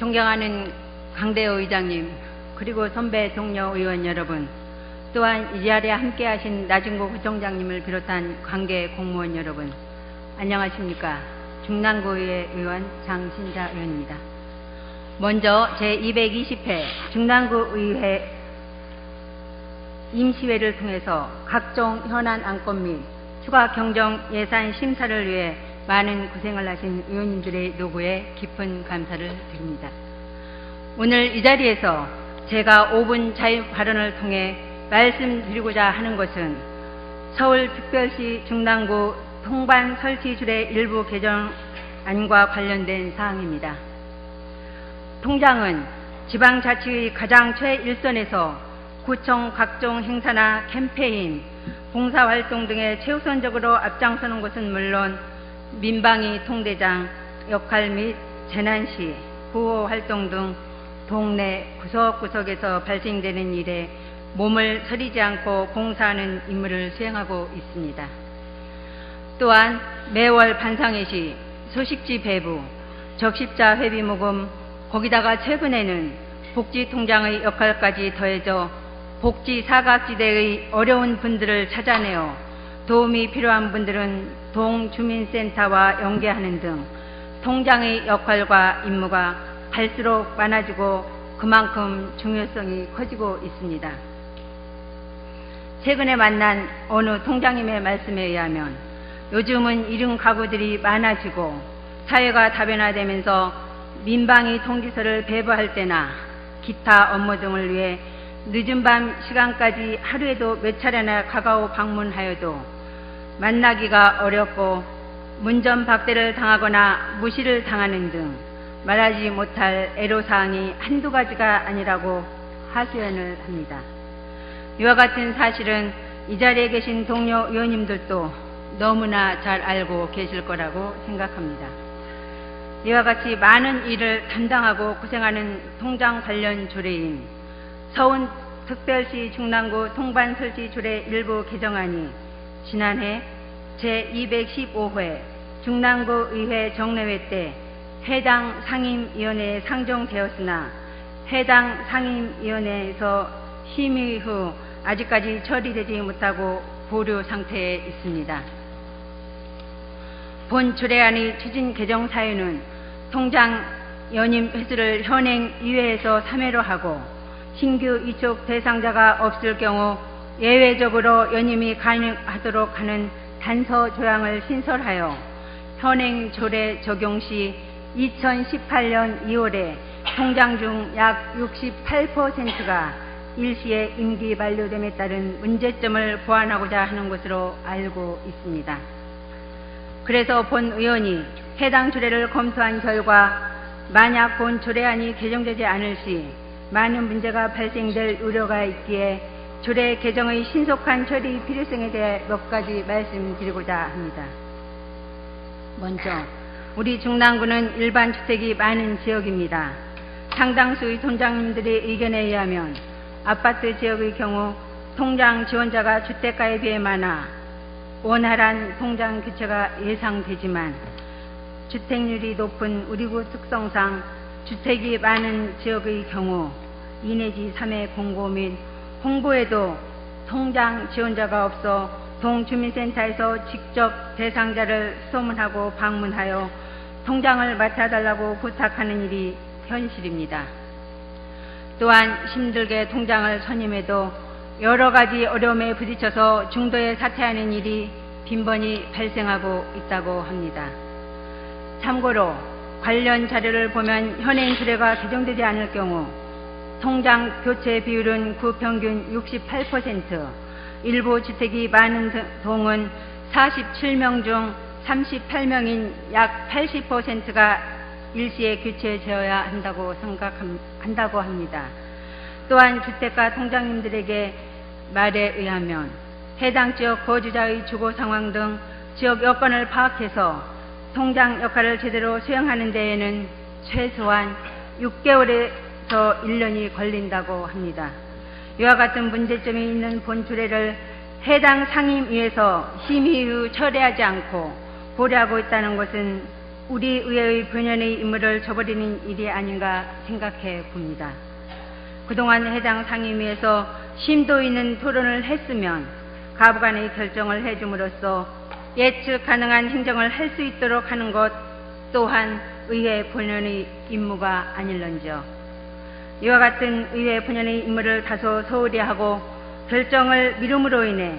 존경하는 강대호 의장님, 그리고 선배 동료 의원 여러분, 또한 이 자리에 함께 하신 나진구 부총장님을 비롯한 관계 공무원 여러분, 안녕하십니까. 중랑구의회 의원 장신자 의원입니다. 먼저 제220회 중랑구의회 임시회를 통해서 각종 현안 안건 및 추가 경정 예산 심사를 위해 많은 고생을 하신 의원님들의 노고에 깊은 감사를 드립니다. 오늘 이 자리에서 제가 5분 자유 발언을 통해 말씀드리고자 하는 것은 서울특별시 중랑구 통반 설치줄의 일부 개정안과 관련된 사항입니다. 통장은 지방자치의 가장 최일선에서 구청 각종 행사나 캠페인, 봉사활동 등에 최우선적으로 앞장서는 것은 물론 민방위 통대장 역할 및 재난시, 구호 활동 등 동네 구석구석에서 발생되는 일에 몸을 서리지 않고 봉사하는 임무를 수행하고 있습니다. 또한 매월 반상회시, 소식지 배부, 적십자 회비 모금, 거기다가 최근에는 복지통장의 역할까지 더해져 복지 사각지대의 어려운 분들을 찾아내어 도움이 필요한 분들은 동주민센터와 연계하는 등 통장의 역할과 임무가 갈수록 많아지고 그만큼 중요성이 커지고 있습니다. 최근에 만난 어느 통장님의 말씀에 의하면 요즘은 이른 가구들이 많아지고 사회가 다변화되면서 민방위 통지서를 배부할 때나 기타 업무 등을 위해 늦은 밤 시간까지 하루에도 몇 차례나 가까우 방문하여도 만나기가 어렵고 문전박대를 당하거나 무시를 당하는 등 말하지 못할 애로사항이 한두 가지가 아니라고 하소연을 합니다. 이와 같은 사실은 이 자리에 계신 동료 의원님들도 너무나 잘 알고 계실 거라고 생각합니다. 이와 같이 많은 일을 담당하고 고생하는 통장 관련 조례인 서운 특별시 중랑구 통반 설치 조례 일부 개정안이 지난해 제215회 중랑구 의회 정례회 때 해당 상임위원회에 상정되었으나 해당 상임위원회에서 심의 후 아직까지 처리되지 못하고 보류 상태에 있습니다. 본 조례안의 추진 개정 사유는 통장 연임 횟수를 현행 2회에서 3회로 하고 신규 이촉 대상자가 없을 경우 예외적으로 연임이 가능하도록 하는 단서 조항을 신설하여 현행 조례 적용 시 2018년 2월에 통장 중 약 68%가 일시에 임기 만료됨에 따른 문제점을 보완하고자 하는 것으로 알고 있습니다. 그래서 본 의원이 해당 조례를 검토한 결과 만약 본 조례안이 개정되지 않을 시 많은 문제가 발생될 우려가 있기에 조례 개정의 신속한 처리 필요성에 대해 몇 가지 말씀드리고자 합니다. 먼저 우리 중랑구는 일반 주택이 많은 지역입니다. 상당수의 통장님들의 의견에 의하면 아파트 지역의 경우 통장 지원자가 주택가에 비해 많아 원활한 통장 교체가 예상되지만 주택률이 높은 우리구 특성상 주택이 많은 지역의 경우 2 내지 3회 공고 및 홍보에도 통장 지원자가 없어 동주민센터에서 직접 대상자를 소문하고 방문하여 통장을 맡아달라고 부탁하는 일이 현실입니다. 또한 힘들게 통장을 선임해도 여러 가지 어려움에 부딪혀서 중도에 사퇴하는 일이 빈번히 발생하고 있다고 합니다. 참고로 관련 자료를 보면 현행 조례가 개정되지 않을 경우 통장 교체 비율은 구평균 68%, 일부 주택이 많은 동은 47명 중 38명인 약 80%가 일시에 교체되어야 한다고 생각한다고 합니다. 또한 주택가 통장님들에게 말에 의하면 해당 지역 거주자의 주거 상황 등 지역 여건을 파악해서 통장 역할을 제대로 수행하는 데에는 최소한 6개월 에서 1년이 걸린다고 합니다. 이와 같은 문제점이 있는 본 조례를 해당 상임위에서 심의 후 처리하지 않고 고려하고 있다는 것은 우리 의회의 본연의 임무를 저버리는 일이 아닌가 생각해 봅니다. 그동안 해당 상임위에서 심도 있는 토론을 했으면 가부간의 결정을 해줌으로써 예측 가능한 행정을 할 수 있도록 하는 것 또한 의회 본연의 임무가 아닐런지요. 이와 같은 의회 본연의 임무를 다소 소홀히 하고 결정을 미룸으로 인해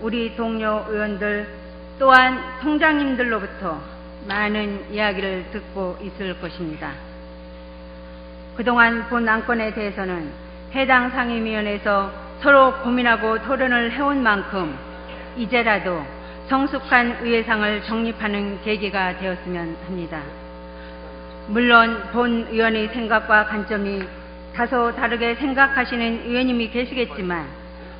우리 동료 의원들 또한 통장님들로부터 많은 이야기를 듣고 있을 것입니다. 그동안 본 안건에 대해서는 해당 상임위원회에서 서로 고민하고 토론을 해온 만큼 이제라도 성숙한 의회상을 정립하는 계기가 되었으면 합니다. 물론 본 의원의 생각과 관점이 다소 다르게 생각하시는 의원님이 계시겠지만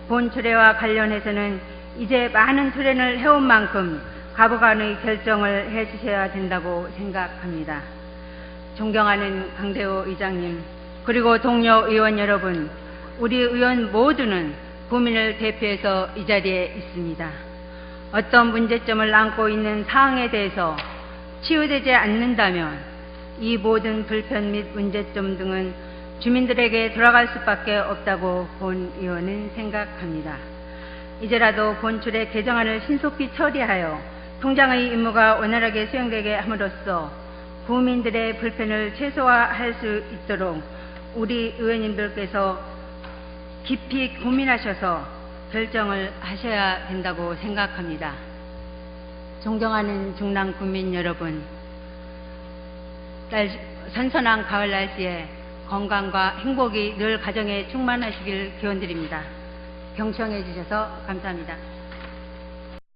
본 조례와 관련해서는 이제 많은 토론을 해온 만큼 가부간의 결정을 해주셔야 된다고 생각합니다. 존경하는 강대호 의장님, 그리고 동료 의원 여러분, 우리 의원 모두는 국민을 대표해서 이 자리에 있습니다. 어떤 문제점을 안고 있는 사항에 대해서 치유되지 않는다면 이 모든 불편 및 문제점 등은 주민들에게 돌아갈 수밖에 없다고 본 의원은 생각합니다. 이제라도 본출의 개정안을 신속히 처리하여 통장의 임무가 원활하게 수행되게 함으로써 국민들의 불편을 최소화할 수 있도록 우리 의원님들께서 깊이 고민하셔서 결정을 하셔야 된다고 생각합니다. 존경하는 중랑 국민 여러분, 날, 선선한 가을 날씨에 건강과 행복이 늘 가정에 충만하시길 기원드립니다. 경청해 주셔서 감사합니다.